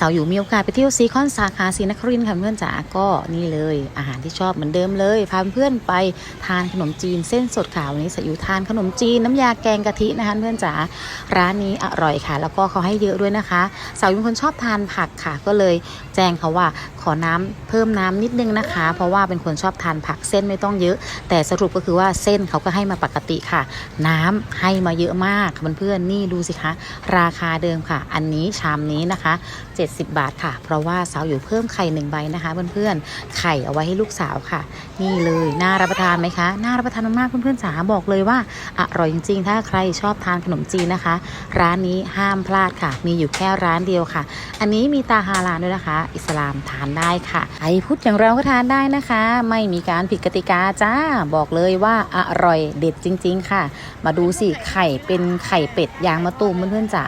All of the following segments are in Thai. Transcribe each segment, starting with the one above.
สาวอยู่มีโอกาสไปเที่ยวซีคอนสาขาศรีนครินค่ะเพื่อนจ๋าก็นี่เลยอาหารที่ชอบเหมือนเดิมเลยพาเพื่อนไปทานขนมจีนเส้นสดค่ะวันนี้สาวอยู่ทานขนมจีนน้ำยาแกงกะทินะคะเพื่อนจ๋าร้านนี้อร่อยค่ะ แล้วก็เขาให้เยอะด้วยนะคะ สาวอยู่เป็นคนชอบทานผักค่ะก็เลยแจ้งเขาว่าขอน้ำเพิ่มน้ำนิดนึงนะคะ เพราะว่าเป็นคนชอบทานผักเส้นไม่ต้องเยอะ แต่สรุปก็คือว่าเส้นเขาก็ให้มาปกติค่ะ น้ำให้มาเยอะมากเพื่อนๆนี่ดูสิคะ ราคาเดิมค่ะ อันนี้ชามนี้นะคะ 70บาทค่ะ เพราะว่าสาวอยู่เพิ่มไข่หนึ่งใบนะคะเพื่อนๆ ไข่เอาไว้ให้ลูกสาวค่ะ นี่เลยน่ารับประทานไหมคะ น่ารับประทานมากๆเพื่อนๆจ๋าบอกเลยว่าอร่อยจริงๆ ถ้าใครชอบทานขนมจีนนะคะ ร้านนี้ห้ามพลาดค่ะ มีอยู่แค่ร้านเดียวค่ะ อันนี้มีตาฮาลาด้วยนะคะ อิสลามทานได้ค่ะ ไอพุทธอย่างเราก็ทานได้นะคะ ไม่มีการผิดกติกาจ้าบอกเลยว่าอร่อยเด็ดจริง ๆ ค่ะ มาดูสิไข่เป็นไข่เป็ดยางมะตูมเพื่อนๆจ๋า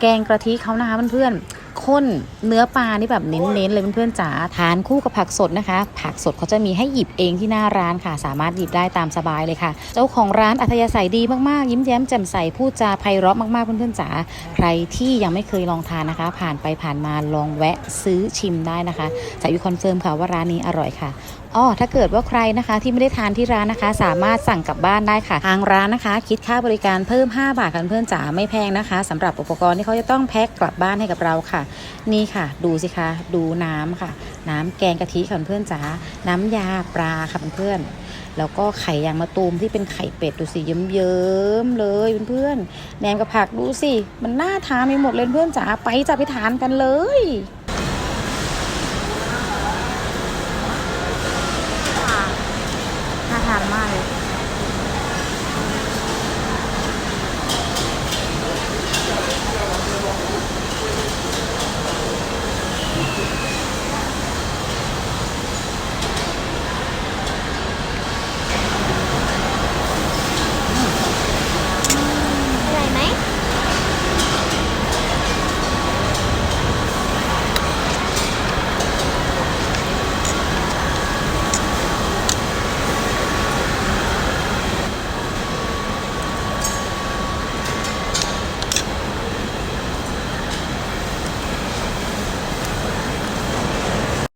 แกงกระทิเขานะคะเพื่อนๆ ข้นเนื้อปลานี่แบบเน้นๆเลยเพื่อนๆจ๋าทานคู่กับผักสดนะคะ ผักสดเขาจะมีให้หยิบเองที่หน้าร้านค่ะ สามารถหยิบได้ตามสบายเลยค่ะ เจ้าของร้านอัธยาศัยดีมากๆ ยิ้มแย้มแจ่มใสพูดจาไพเราะมากๆเพื่อนๆจ๋าใครที่ยังไม่เคยลองทานนะคะ ผ่านไปผ่านมาลองแวะซื้อชิมได้นะคะจะอยู่คอนเฟิร์มค่ะว่าร้านนี้อร่อยค่ะ อ๋อถ้าเกิดว่าใครนะคะที่ไม่ได้ทานที่ร้านนะคะ สามารถสั่งกลับบ้านได้ค่ะ ทางร้านนะคะ คิดค่าบริการเพิ่ม 5 บาทค่ะเพื่อนจ๋าไม่แพงนะคะสำหรับอุปกรณ์ที่เขาจะต้องแพ็คกลับบ้านให้กับเราค่ะ นี่ค่ะ ดูสิคะดูน้ำค่ะ น้ำแกงกะทิค่ะเพื่อนจ๋าน้ำยาปลาค่ะเพื่อนแล้วก็ไข่ยางมะตูมที่เป็นไข่เป็ดดูสิเยิ้มๆเลยเพื่อนๆแหนมกับผักดูสิมันน่าทานไปหมดเลยเพื่อนจ๋าไปจะไปทานกันเลย